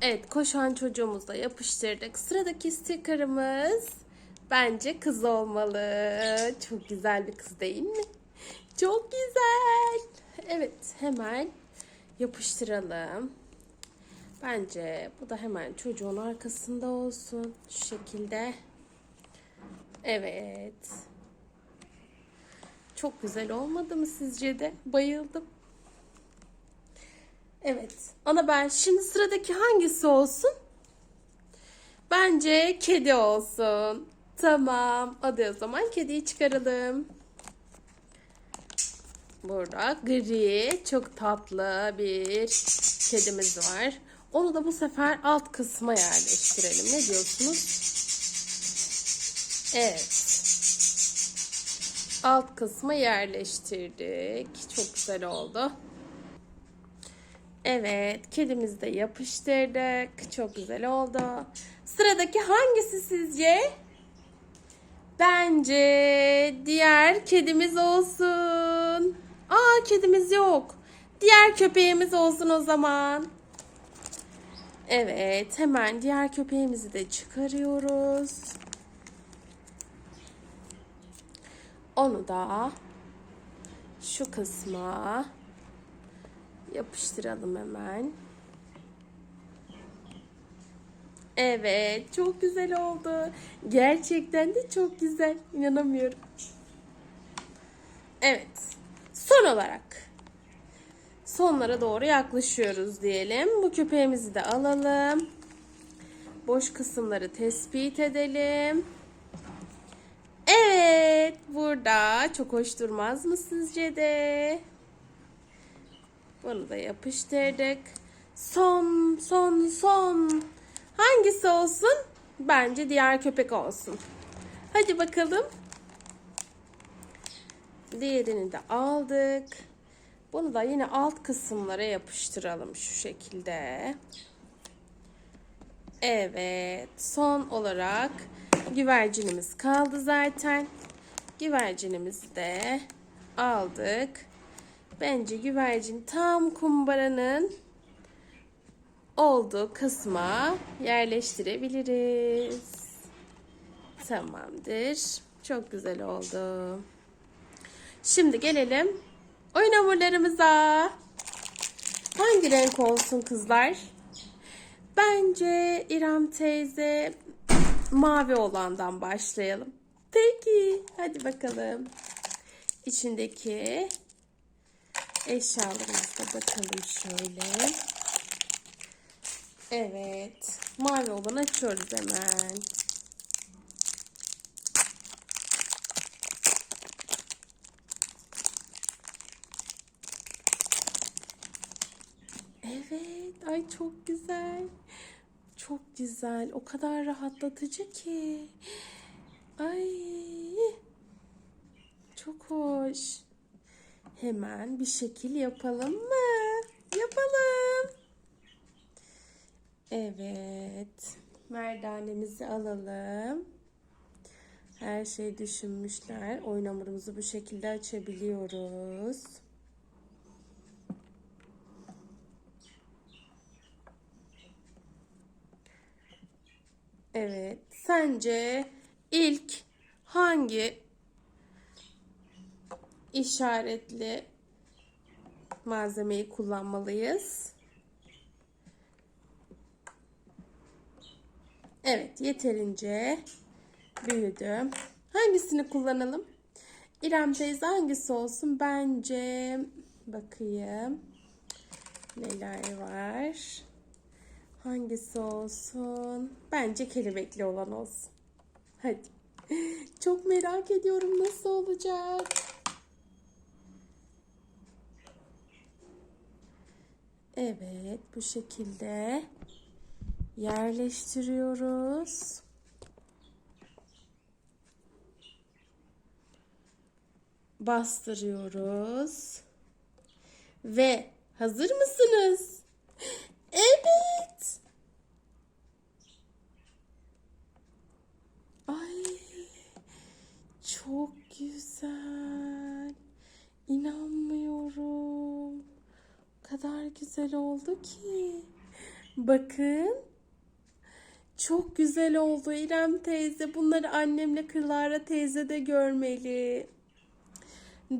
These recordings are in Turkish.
Evet koşan çocuğumuzla yapıştırdık. Sıradaki stikerimiz bence kız olmalı. Çok güzel bir kız değil mi? Çok güzel. Evet hemen yapıştıralım. Bence bu da hemen çocuğun arkasında olsun. Şu şekilde. Evet. Çok güzel olmadı mı sizce de? Bayıldım. Evet. Ana ben şimdi sıradaki hangisi olsun? Bence kedi olsun. Tamam. Hadi o zaman kediyi çıkaralım. Burada gri, çok tatlı bir kedimiz var. Onu da bu sefer alt kısma yerleştirelim. Ne diyorsunuz? Evet. Alt kısma yerleştirdik. Çok güzel oldu. Evet, kedimizi de yapıştırdık. Çok güzel oldu. Sıradaki hangisi sizce? Bence diğer kedimiz olsun. Aa, kedimiz yok. Diğer köpeğimiz olsun o zaman. Evet, hemen diğer köpeğimizi de çıkarıyoruz. Onu da şu kısma yapıştıralım hemen. Evet, çok güzel oldu. Gerçekten de çok güzel. İnanamıyorum. Evet. Son olarak sonlara doğru yaklaşıyoruz diyelim. Bu köpeğimizi de alalım. Boş kısımları tespit edelim. Evet, burada çok hoş durmaz mı sizce de? Bunu da yapıştırdık. Son, son, son. Hangisi olsun? Bence diğer köpek olsun. Hadi bakalım. Diğerini de aldık. Bunu da yine alt kısımlara yapıştıralım şu şekilde. Evet. Son olarak güvercinimiz kaldı zaten. Güvercinimizi de aldık. Bence güvercin tam kumbaranın olduğu kısma yerleştirebiliriz. Tamamdır. Çok güzel oldu. Şimdi gelelim oyun hamurlarımıza. Hangi renk olsun kızlar? Bence İrem teyze mavi olandan başlayalım. Peki, hadi bakalım. İçindeki eşyalarımıza bakalım şöyle. Evet, mavi olanı açıyoruz hemen. Evet, ay çok güzel. Çok güzel. O kadar rahatlatıcı ki. Ay. Çok hoş. Hemen bir şekil yapalım mı? Yapalım. Evet. Merdanemizi alalım. Her şeyi düşünmüşler. Oyun hamurumuzu bu şekilde açabiliyoruz. Evet. Sence ilk hangi işaretli malzemeyi kullanmalıyız? Evet, yeterince büyüdü. Hangisini kullanalım? İrem teyze hangisi olsun? Bence bakayım. Neler var? Hangisi olsun? Bence kelebekli olan olsun. Hadi. Çok merak ediyorum nasıl olacak. Evet, bu şekilde yerleştiriyoruz. Bastırıyoruz. Ve hazır mısınız? Evet. Ay çok güzel. İnanmıyorum. O kadar güzel oldu ki. Bakın. Çok güzel oldu İrem teyze. Bunları annemle Clara teyze de görmeli.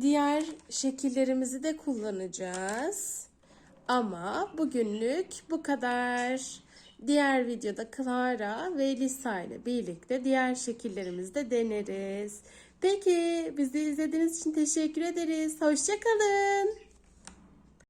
Diğer şekillerimizi de kullanacağız. Ama bugünlük bu kadar. Diğer videoda Clara ve Lisa ile birlikte diğer şekillerimizi de deneriz. Peki bizi izlediğiniz için teşekkür ederiz. Hoşçakalın.